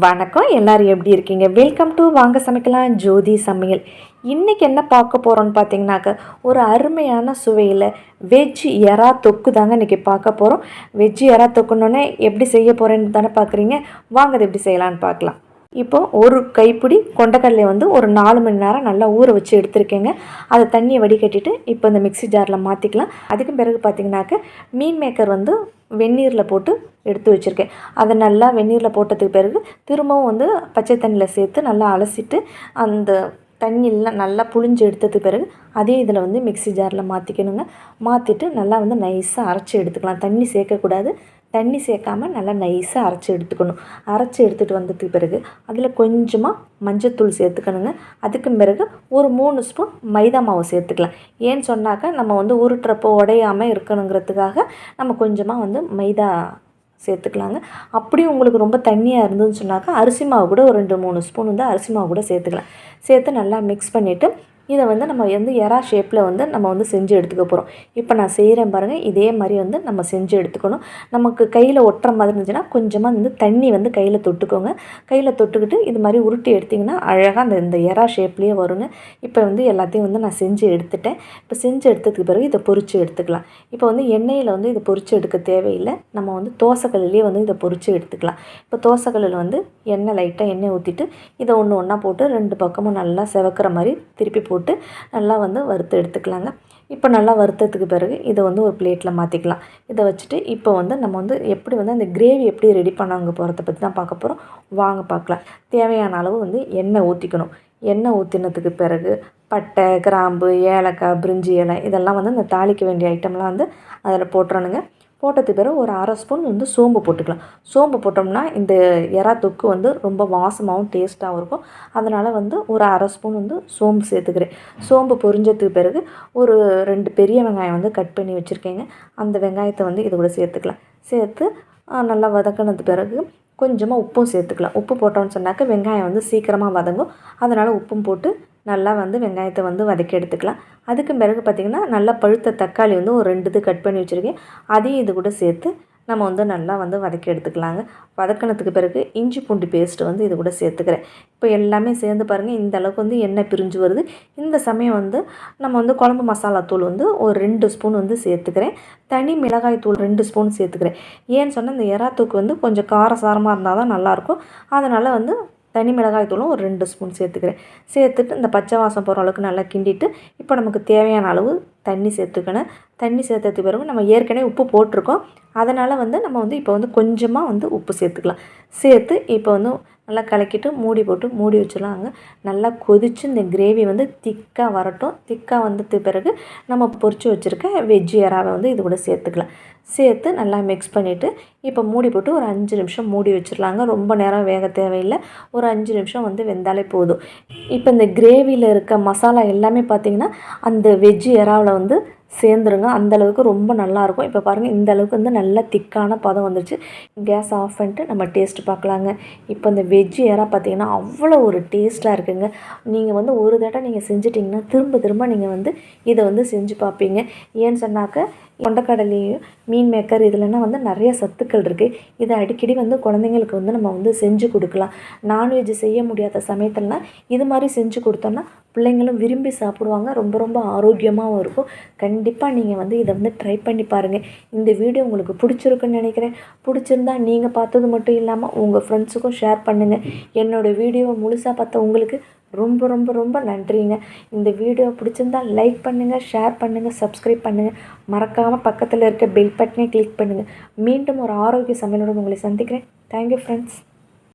வணக்கம். எல்லாரும் எப்படி இருக்கீங்க? வெல்கம் டு வாங்க சமைக்கலாம். ஜோதி சமையல். இன்றைக்கி என்ன பார்க்க போகிறோம்னு பார்த்தீங்கன்னாக்க ஒரு அருமையான சுவையில் வெஜ் எறா தொக்கு தாங்க இன்றைக்கி பார்க்க போகிறோம் வெஜ் எறா தொக்குன்னொன்னே எப்படி செய்ய போகிறேன்னு தானே பார்க்குறீங்க. வாங்க அதை எப்படி செய்யலான்னு பார்க்கலாம். இப்போ ஒரு கைப்பிடி கொண்டக்கடலை வந்து ஒரு நாலு மணி நேரம் நல்லா ஊற வச்சு எடுத்திருக்கேங்க. அதை தண்ணியை வடிகட்டிட்டு இப்போ இந்த மிக்ஸி ஜாரில் மாற்றிக்கலாம் அதுக்கு பிறகு பார்த்தீங்கன்னாக்க மீன் மேக்கர் வந்து வெந்நீரில் போட்டு எடுத்து வச்சுருக்கேன். அதை நல்லா வெந்நீரில் போட்டதுக்கு பிறகு திரும்பவும் வந்து பச்சை தண்ணியில் சேர்த்து நல்லா அலசிட்டு அந்த தண்ணியெல்லாம் நல்லா புழிஞ்சு எடுத்ததுக்கு பிறகு அதே இதில் வந்து மிக்ஸி ஜாரில் மாற்றிக்கணுங்க மாற்றிட்டு நல்லா வந்து நைஸாக அரைச்சி எடுத்துக்கலாம். தண்ணி சேர்க்கக்கூடாது. தண்ணி சேர்க்காம நல்லா நைஸாக அரைச்சி எடுத்துக்கணும். அரைச்சி எடுத்துகிட்டு வந்ததுக்கு பிறகு அதில் கொஞ்சமாக மஞ்சத்தூள் சேர்த்துக்கணுங்க. அதுக்கு பிறகு ஒரு மூணு ஸ்பூன் மைதா மாவு சேர்த்துக்கலாம். ஏன்னு சொன்னாக்கா நம்ம வந்து உருட்டுறப்போ உடையாமல் இருக்கணுங்கிறதுக்காக நம்ம கொஞ்சமாக வந்து மைதா சேர்த்துக்கலாங்க. அப்படியும் உங்களுக்கு ரொம்ப தண்ணியாக இருந்ததுன்னு சொன்னாக்கா அரிசி மாவு கூட ஒரு ரெண்டு மூணு ஸ்பூன் வந்து அரிசி மாவு கூட சேர்த்துக்கலாம். சேர்த்து நல்லா மிக்ஸ் பண்ணிவிட்டு இதை வந்து நம்ம வந்து எறா ஷேப்பில் வந்து நம்ம வந்து செஞ்சு எடுத்துக்க போகிறோம் இப்போ நான் செய்கிறேன் பாருங்கள் இதே மாதிரி வந்து நம்ம செஞ்சு எடுத்துக்கணும். நமக்கு கையில் ஒட்டுற மாதிரி இருந்துச்சுன்னா கொஞ்சமாக வந்து தண்ணி வந்து கையில் தொட்டுக்கோங்க. கையில் தொட்டுக்கிட்டு இது மாதிரி உருட்டி எடுத்திங்கன்னா அழகாக அந்த இந்த எறா ஷேப்லேயே வருங்க. இப்போ வந்து எல்லாத்தையும் வந்து நான் செஞ்சு எடுத்துட்டேன். இப்போ செஞ்சு எடுத்ததுக்கு பிறகு இதை பொரித்து எடுத்துக்கலாம். இப்போ வந்து எண்ணெயில் வந்து இதை பொரித்து எடுக்க தேவையில்லை. நம்ம வந்து தோசைக்கல்லையே வந்து இதை பொறிச்சு எடுத்துக்கலாம். இப்போ தோசைக்கல்லில் வந்து எண்ணெய் லைட்டாக எண்ணெய் ஊற்றிட்டு இதை ஒன்று ஒன்றா போட்டு ரெண்டு பக்கமும் நல்லா செவக்கிற மாதிரி திருப்பி போட்டு போட்டு நல்லா வந்து வறுத்து எடுத்துக்கலாங்க. இப்போ நல்லா வறுத்ததுக்கு பிறகு இதை வந்து ஒரு பிளேட்டில் மாற்றிக்கலாம் இதை வச்சுட்டு இப்போ வந்து நம்ம வந்து எப்படி வந்து அந்த கிரேவி எப்படி ரெடி பண்ணாங்க போகிறத பற்றி தான் பார்க்க போகிறோம் வாங்க பார்க்கலாம். தேவையான அளவு வந்து எண்ணெய் ஊற்றிக்கணும் எண்ணெய் ஊற்றினதுக்கு பிறகு பட்டை கிராம்பு ஏலக்காய் பிரிஞ்சி இலை இதெல்லாம் வந்து இந்த தாளிக்க வேண்டிய ஐட்டம்லாம் வந்து அதில் போட்டுறணுங்க. போட்டதுக்கு பிறகு ஒரு அரை ஸ்பூன் வந்து சோம்பு போட்டுக்கலாம். சோம்பு போட்டோம்னா இந்த எறா தொக்கு வந்து ரொம்ப வாசமாகவும் டேஸ்ட்டாகவும் இருக்கும். அதனால் வந்து ஒரு அரை ஸ்பூன் வந்து சோம்பு சேர்த்துக்கிறேன். சோம்பு பொரிஞ்சதுக்கு பிறகு ஒரு ரெண்டு பெரிய வெங்காயம் வந்து கட் பண்ணி வச்சுருக்கேங்க. அந்த வெங்காயத்தை வந்து இது கூட சேர்த்துக்கலாம். சேர்த்து நல்லா வதக்கினது பிறகு கொஞ்சமாக உப்பும் சேர்த்துக்கலாம். உப்பு போட்டோன்னு சொன்னாக்க வெங்காயம் வந்து சீக்கிரமாக வதங்கும். அதனால் உப்பும் போட்டு நல்லா வந்து வெங்காயத்தை வந்து வதக்கி எடுத்துக்கலாம். அதுக்கு பிறகு பார்த்திங்கன்னா நல்லா பழுத்த தக்காளி வந்து ஒரு ரெண்டு இது கட் பண்ணி வச்சுருக்கேன். அதையும் இது கூட சேர்த்து நம்ம வந்து நல்லா வந்து வதக்கி எடுத்துக்கலாங்க. வதக்கினதுக்கு பிறகு இஞ்சி பூண்டு பேஸ்ட்டு வந்து இது கூட சேர்த்துக்கிறேன். இப்போ எல்லாமே சேர்ந்து பாருங்கள் இந்த அளவுக்கு வந்து எண்ணெய் பிரிஞ்சு வருது. இந்த சமயம் வந்து நம்ம வந்து குழம்பு மசாலா தூள் வந்து ஒரு ரெண்டு ஸ்பூன் வந்து சேர்த்துக்கிறேன். தனி மிளகாய் தூள் ரெண்டு ஸ்பூன் சேர்த்துக்கிறேன். ஏன்னு சொன்னால் இந்த எறாத்தூக்கு வந்து கொஞ்சம் காரசாரமாக இருந்தால் தான் நல்லாயிருக்கும் அதனால் வந்து தனி மிளகாய் தூளும் ஒரு ரெண்டு ஸ்பூன் சேர்த்துக்கிறேன். சேர்த்துட்டு இந்த பச்சை வாசம் போகிற அளவுக்கு நல்லா கிண்டிட்டு இப்போ நமக்கு தேவையான அளவு தண்ணி சேர்த்துக்கணும். தண்ணி சேர்த்ததுக்கு பிறகு நம்ம ஏற்கனவே உப்பு போட்டிருக்கோம். அதனால் வந்து நம்ம வந்து இப்போ வந்து கொஞ்சமாக வந்து உப்பு சேர்த்துக்கலாம். சேர்த்து இப்போ வந்து நல்லா கலக்கிட்டு மூடி போட்டு மூடி வச்சிடலாங்க. நல்லா கொதித்து இந்த கிரேவி வந்து திக்காக வரட்டும். திக்காக வந்ததுக்கு பிறகு நம்ம பொரித்து வச்சுருக்க வெஜ்ஜி எறாவை வந்து இது கூட சேர்த்துக்கலாம். சேர்த்து நல்லா மிக்ஸ் பண்ணிவிட்டு இப்போ மூடி போட்டு ஒரு அஞ்சு நிமிஷம் மூடி வச்சிடலாங்க. ரொம்ப நேரம் வேக தேவையில்லை. ஒரு அஞ்சு நிமிஷம் வந்து வெந்தாலே போதும். இப்போ இந்த கிரேவியில் இருக்க மசாலா எல்லாமே பார்த்திங்கன்னா அந்த வெஜ்ஜி எறாவில் வந்து சேர்ந்துருங்க. அந்தளவுக்கு ரொம்ப நல்லாயிருக்கும் இப்போ பாருங்கள் இந்த அளவுக்கு வந்து நல்லா திக்கான பதம் வந்துருச்சு. கேஸ் ஆஃப் பண்ணிட்டு நம்ம டேஸ்ட் பார்க்கலாங்க இப்போ இந்த வெஜ்ஜு ஏறா பார்த்தீங்கன்னா அவ்வளோ ஒரு டேஸ்ட்டாக இருக்குங்க. நீங்கள் வந்து ஒரு தடவை நீங்கள் செஞ்சிட்டிங்கன்னா திரும்ப திரும்ப நீங்கள் வந்து இதை வந்து செஞ்சு பார்ப்பீங்க ஏன்னு சொன்னாக்க கொண்டக்கடலையும் மீன் மேக்கர் இதுலனா வந்து நிறைய சத்துக்கள் இருக்குது இதை அடிக்கடி வந்து குழந்தைங்களுக்கு வந்து நம்ம வந்து செஞ்சு கொடுக்கலாம். நான்வெஜ் செய்ய முடியாத சமயத்துலலாம் இது மாதிரி செஞ்சு கொடுத்தோம்னா பிள்ளைங்களும் விரும்பி சாப்பிடுவாங்க. ரொம்ப ரொம்ப ஆரோக்கியமாகவும் இருக்கும். கண்டிப்பாக நீங்கள் வந்து இதை வந்து ட்ரை பண்ணி பாருங்கள் இந்த வீடியோ உங்களுக்கு பிடிச்சிருக்குன்னு நினைக்கிறேன். பிடிச்சிருந்தா நீங்கள் பார்த்தது மட்டும் இல்லாமல் உங்கள் ஃப்ரெண்ட்ஸுக்கும் ஷேர் பண்ணுங்கள் என்னோடய வீடியோவை முழுசாக பார்த்த உங்களுக்கு ரொம்ப ரொம்ப ரொம்ப நன்றிங்க. இந்த வீடியோ பிடிச்சிருந்தா லைக் பண்ணுங்கள் ஷேர் பண்ணுங்கள் சப்ஸ்கிரைப் பண்ணுங்கள் மறக்காமல் பக்கத்தில் இருக்க பெல் பட்டனே கிளிக் பண்ணுங்கள் மீண்டும் ஒரு ஆரோக்கிய சமையலோடு உங்களை சந்திக்கிறேன். Thank you friends